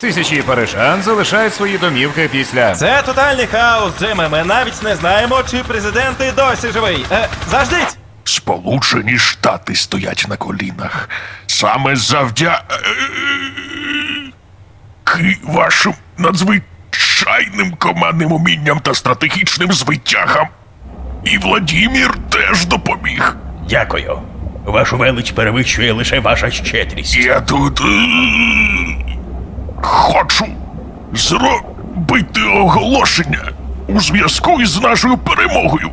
Тисячі парижан залишають свої домівки після. Це тотальний хаос, Джиме. Ми навіть не знаємо, чи президент і досі живий. Е, заждіть! Сполучені Штати стоять на колінах. Саме завдяки вашим надзвичайним командним умінням та стратегічним звитягам. І Владімір теж допоміг. Дякую. Вашу велич перевищує лише ваша щедрість. Я тут е, хочу зробити оголошення у зв'язку із нашою перемогою.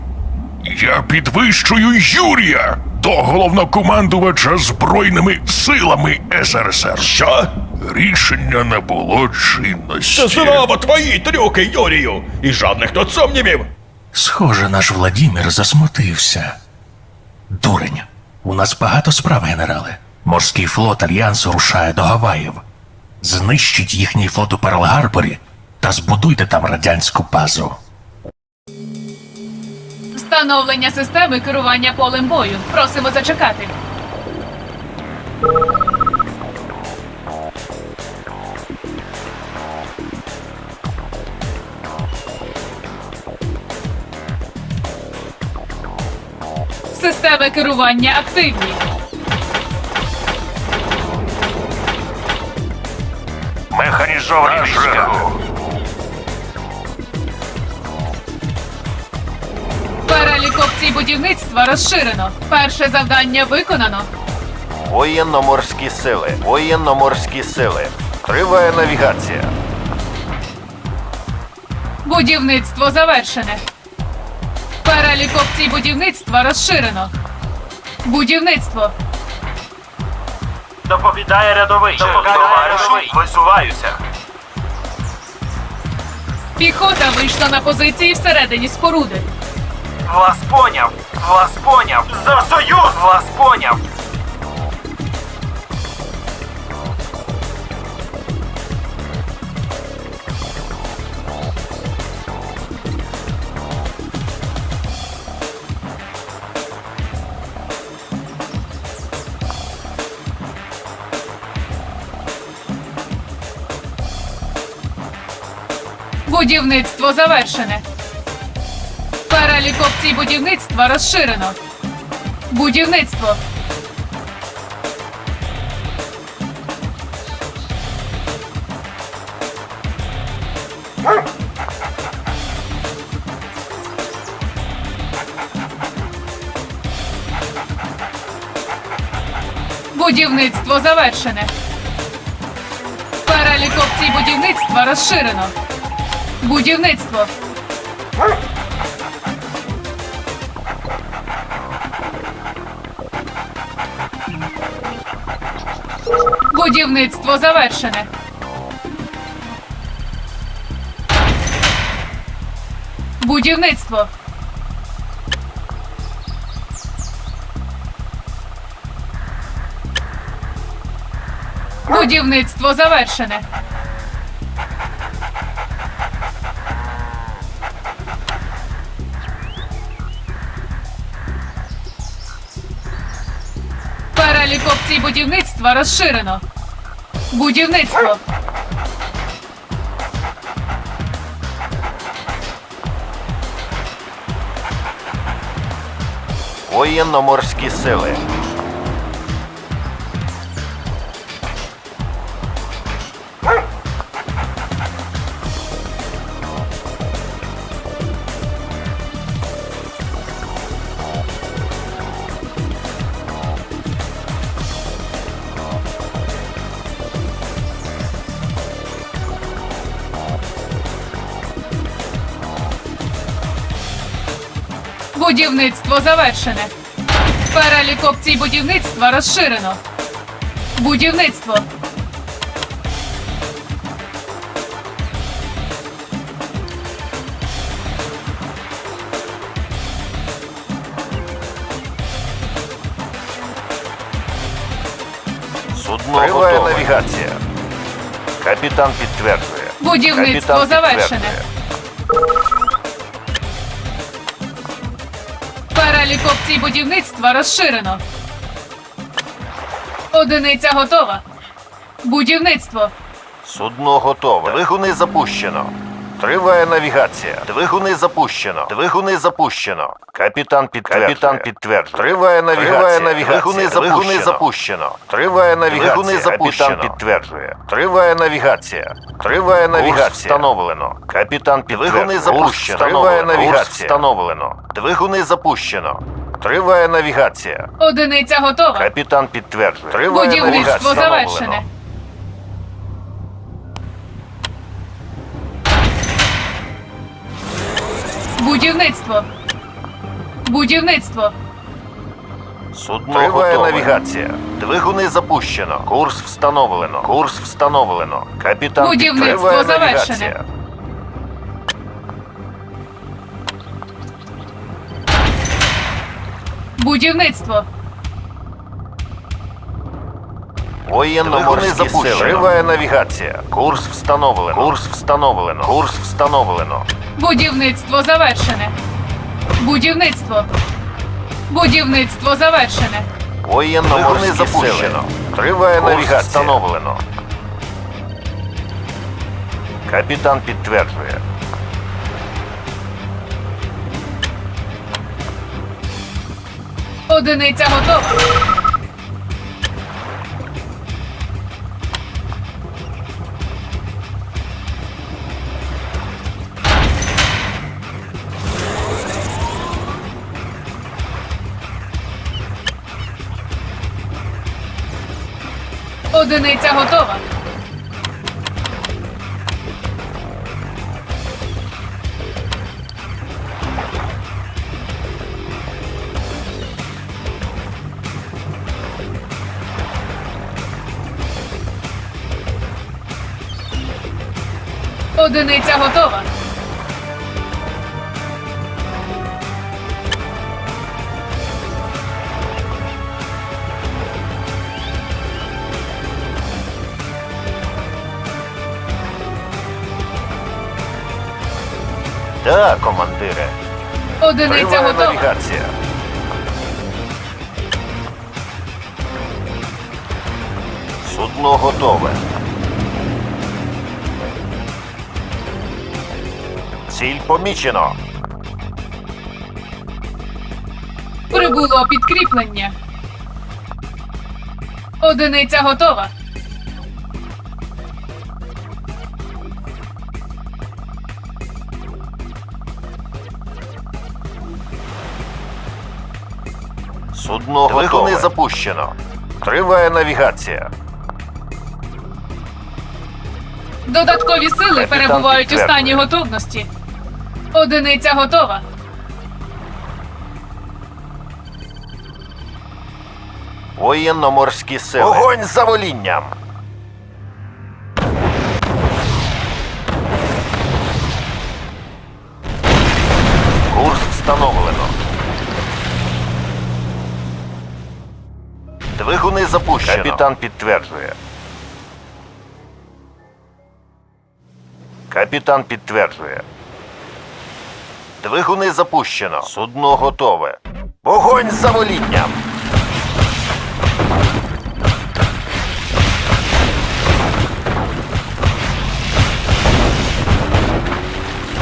Я підвищую Юрія до головнокомандувача Збройними силами СРСР. Що? Рішення не було чинності. Це знову твої трюки, Юрію! І жодних тут сумнівів! Схоже, наш Владімір засмутився. Дурень, у нас багато справ, генерале. Морський флот Альянсу рушає до Гаваїв. Знищіть їхній флот у Перл-Гарборі та збудуйте там радянську базу. Встановлення системи керування полем бою. Просимо зачекати. Системи керування активні. Механізовані війська. Перелік опцій будівництва розширено. Перше завдання виконано. Воєнно-морські сили. Воєнно-морські сили. Триває навігація. Будівництво завершене. Перелік опцій будівництва розширено. Будівництво. Доповідає рядовий. Доповідає рядовий. Висуваюся. Піхота вийшла на позиції всередині споруди. Вас поняв. Вас поняв. За союз! Вас поняв. Будівництво завершене. Перелік опцій будівництва розширено. Будівництво. Будівництво завершене. Перелік опцій будівництва розширено. Будівництво. Будівництво завершене. Будівництво. Будівництво завершене. Опцій будівництва розширено. Будівництво. Воєнно-морські сили. Будівництво завершене. Перелік опцій будівництва розширено. Будівництво. Судно Триває навігація. Капітан підтверджує. Будівництво Капітан завершене. підтверджує. Опцій будівництва розширено. Одиниця готова. Будівництво. Судно готове. Двигуни запущено. Триває навігація. Двигуни запущено. Двигуни запущено. Капітан підтверджує. Капітан підтверджує. Триває навігація. Навігація. Двигуни запущено. Запущено. Триває навігація. Двигуни запущено. Капітан підтверджує. Триває навігація. Триває навігація. встановлено. Капітан підтверджує. Двигуни запущено. Триває навігація. встановлено. Двигуни запущено. Триває навігація. Одиниця готова. Капітан підтверджує. Триває Будівництво навігація. завершене. Будівництво. Будівництво. Судно Триває навігація. Двигуни запущено. Курс встановлено. Курс встановлено. Капітан Будівництво Триває завершене. навігація. Будівництво. Воєнно-морські сили. Триває навігація. Курс встановлено. Курс встановлено. Курс встановлено. Будівництво завершене. Будівництво. Будівництво завершене. Воєнно-морські запущено. Триває навігація. встановлено. Капітан підтверджує. Одиниця готова. Одиниця готова. Одиниця готова. Так, командире. Одиниця готова. навігація. Судно готове. Ціль помічено. Прибуло підкріплення. Одиниця готова. Судно Двигуни запущено. Триває навігація. Додаткові сили Капітан перебувають у підтверджує. стані готовності. Одиниця готова. Воєнно-морські сили. Огонь за волінням. Курс встановлено. Двигуни запущено. Капітан підтверджує. Капітан підтверджує. Двигуни запущено. Судно готове. Вогонь за волінням.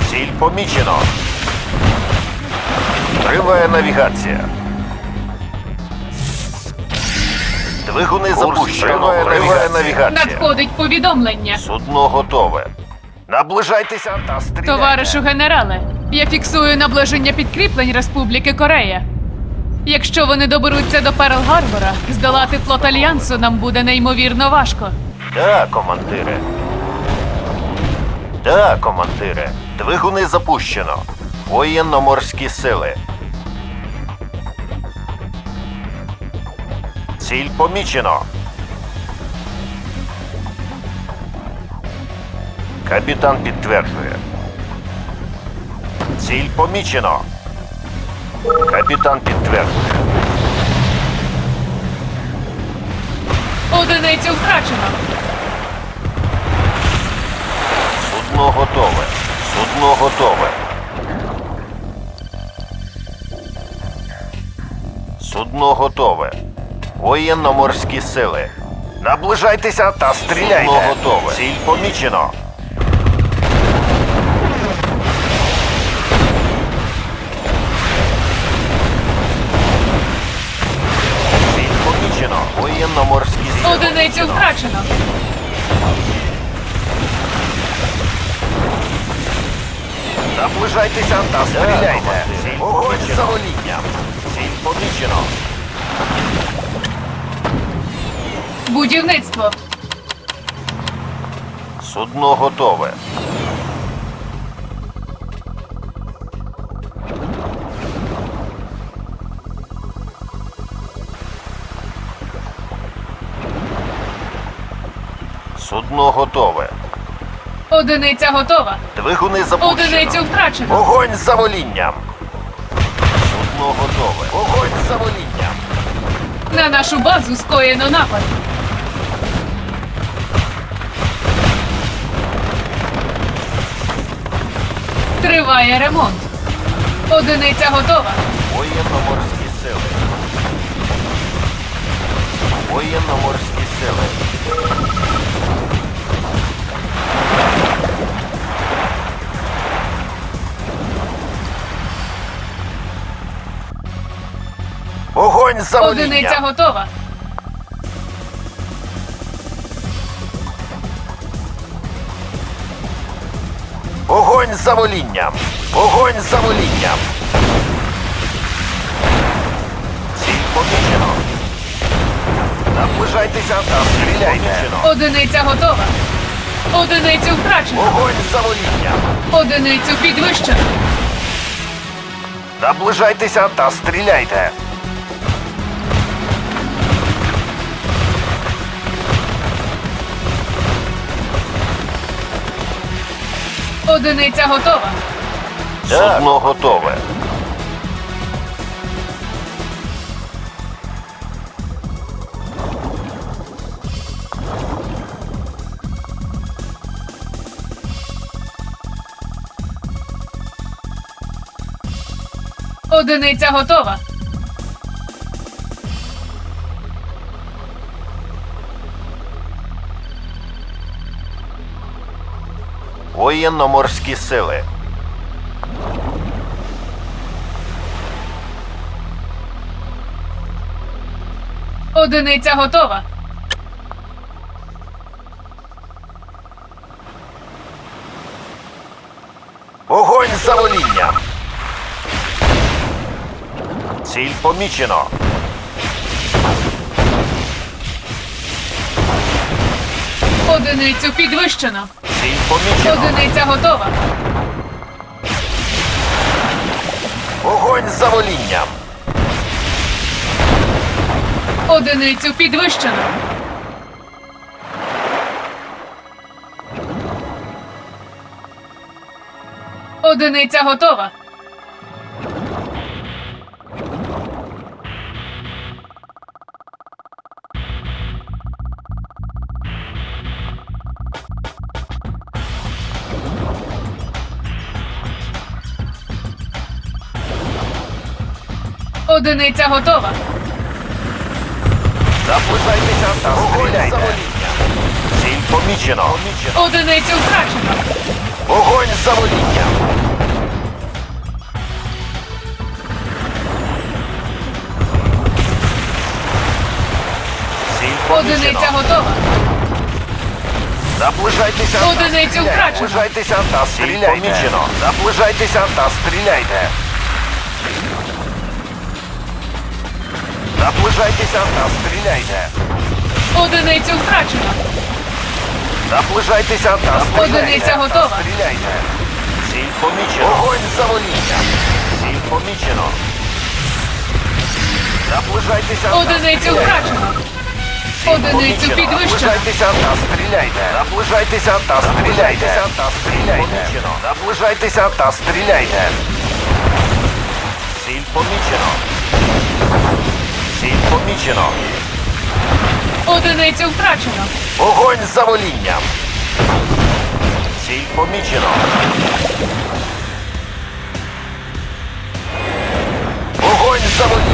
Ціль помічено. Триває навігація. Двигуни запущено. Триває навігація. Надходить повідомлення. Судно готове. Наближайтеся та стріляйте. Товаришу генерале, я фіксую наближення підкріплень Республіки Корея. Якщо вони доберуться до Перл-Гарбора, здолати флот Альянсу нам буде неймовірно важко. Да, командире. Да, командире. Двигуни запущено. Воєнно-морські сили. Ціль помічено. Капітан підтверджує. Ціль помічено. Капітан підтверджує. Одиницю втрачено. Судно готове. Судно готове. Судно готове. Воєнно-морські сили. Наближайтеся та стріляйте. Судно готове. Ціль помічено. Ціль помічено. Воєнно-морські сили. Одиницю втрачено. Наближайтеся та стріляйте. Ціль Огонь за волінням. Ціль помічено. Будівництво. Судно готове. Судно готове. Одиниця готова. Двигуни запущено. Одиницю втрачено. Огонь за волінням. Судно готове. Огонь за волінням. На нашу базу скоєно напад. Триває ремонт. Одиниця готова. Воєнно-морські сили. Воєнно-морські сили. Огонь за Одиниця готова. Огонь за волінням! Огонь за волінням! Ціль помічено. Наближайтеся та стріляйте. Одиниця готова. Одиницю втрачено. Огонь за волінням! Одиницю підвищено. Наближайтеся та стріляйте. Одиниця готова. Судно готове. Одиниця готова. Воєнно-морські сили. Одиниця готова. Огонь за волінням! Ціль помічено. Одиницю підвищено. Ціль помічено. Одиниця готова. Огонь за волінням! Одиницю підвищено. Одиниця готова. Одиниця готова. Наближайтеся та стріляйте. Ціль помічено. Одиницю втрачено. Огонь за волінням! Ціль Одиниця помічено. готова. Наближайтеся та Одиницю стріляйте. втрачено. Наближайтеся та стріляйте. Помічено. Наближайтеся та стріляйте. Наближайтеся та стріляйте. Одиницю втрачено. Наближайтеся та стріляйте. Одиниця готова. Стріляйте. Ціль помічено. Огонь за воління. Ціль помічено. Наближайтеся Одиницю втрачено. Одиницю підвищено. Наближайтеся та стріляйте. Наближайтеся та стріляйте. та стріляйте. Наближайтеся та стріляйте. Ціль помічено. Ціль помічено. Одиницю втрачено. Огонь за волінням. Ціль помічено. Огонь за волінням.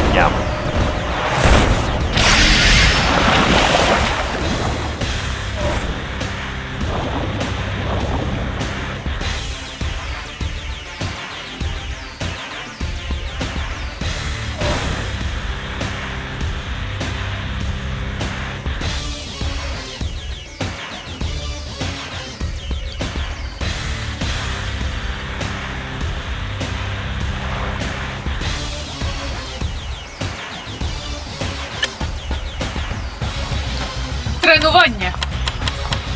Тренування.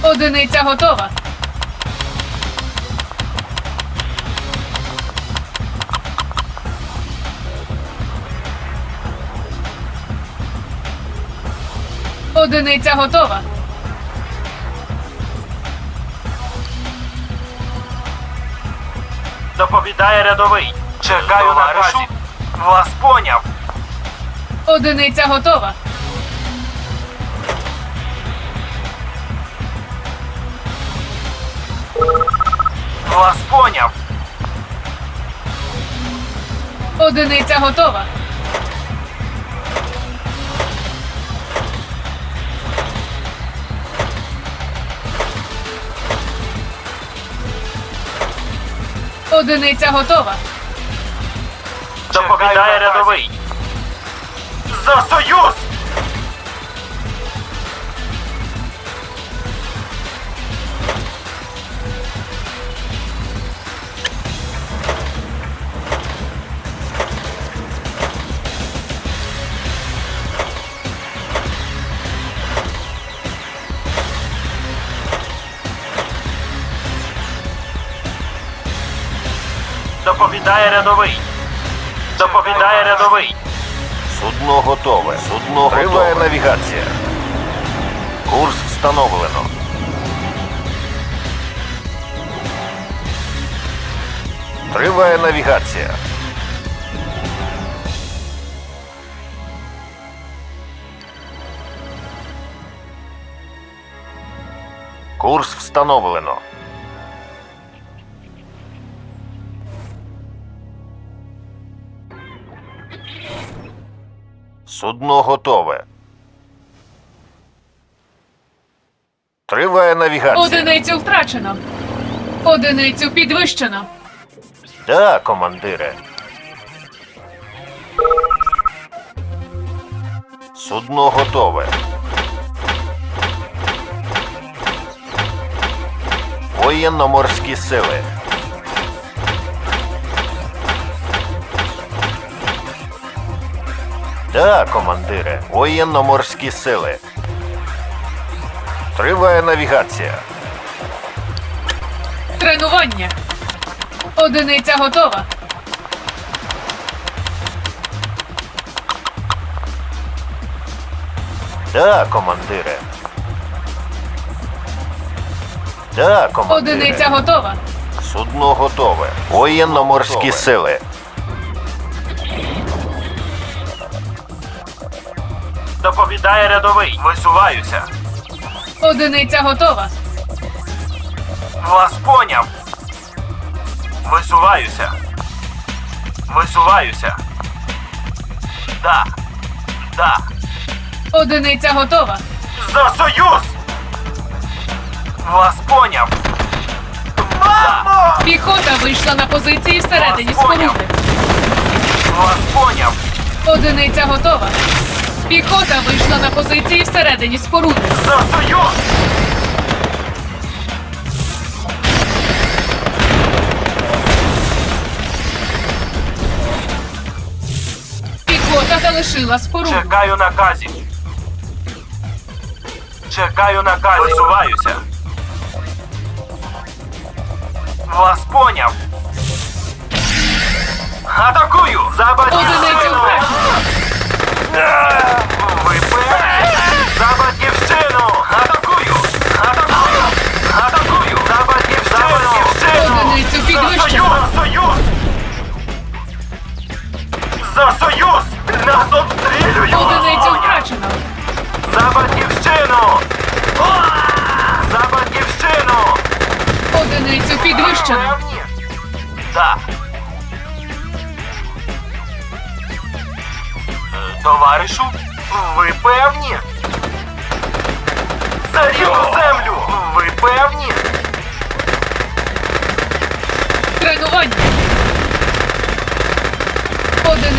Одиниця готова. Одиниця готова. Доповідає рядовий. Чекаю на наказів. Вас поняв. Одиниця готова. Вас поняв. Одиниця готова. Одиниця готова. Доповідає рядовий. За союз! Доповідає рядовий. Доповідає рядовий. Судно готове. Судно готове. Навігація. Курс встановлено. Триває навігація. Курс встановлено. Судно готове. Триває навігація. Одиницю втрачено. Одиницю підвищено. Да, командире. Судно готове. Воєнно-морські сили. Да, командире. Воєнно-морські сили. Триває навігація. Тренування. Одиниця готова. Да, командире. Да, командире. Одиниця готова. Судно готове. Воєнно-морські сили. Доповідає рядовий. Висуваюся. Одиниця готова. Вас поняв. Висуваюся. Висуваюся. Да. Да. Одиниця готова. За союз! Вас поняв. Мамо! Піхота вийшла на позиції всередині Вас поняв. споруди. Вас поняв. Одиниця готова. Піхота вийшла на позиції всередині споруди. За союз! Піхота залишила споруду. Чекаю наказів. Чекаю наказів. Висуваюся. Вас поняв. Атакую! За Одиницю. Yeah!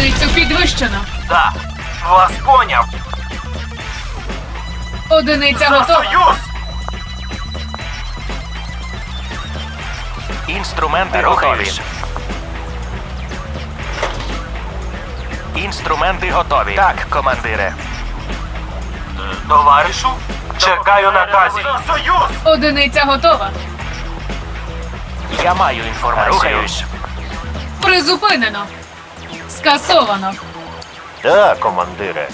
Одиницю підвищено. Так. Вас поняв. Одиниця За готова. союз! Інструменти готові. Інструменти готові. Так, командире. Товаришу, Чекаю наказів. Союз! Одиниця готова. Я маю інформацію. Рухаюсь. Призупинено. Скасовано. Так, командире.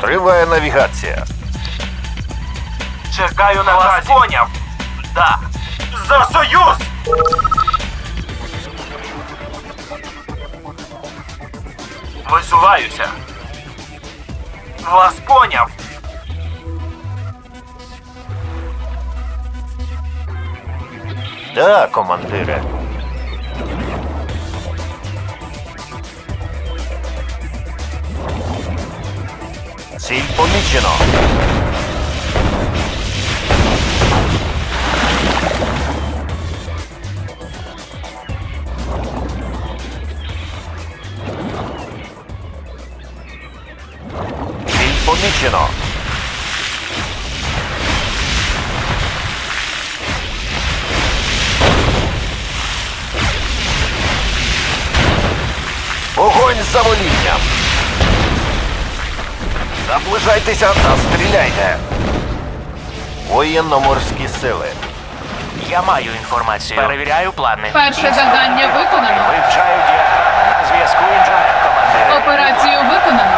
Триває навігація. Чекаю наказів. Вас поняв. Да. За союз! Висуваюся. Вас поняв. Так, командире. Помічено. Ціль помічено. Огонь за волінням! Наближайтеся та стріляйте! Воєнно-морські сили. Я маю інформацію. Перевіряю плани. Перше завдання виконано. Вивчаю діаграми. На зв'язку інженер командир. Операцію виконано.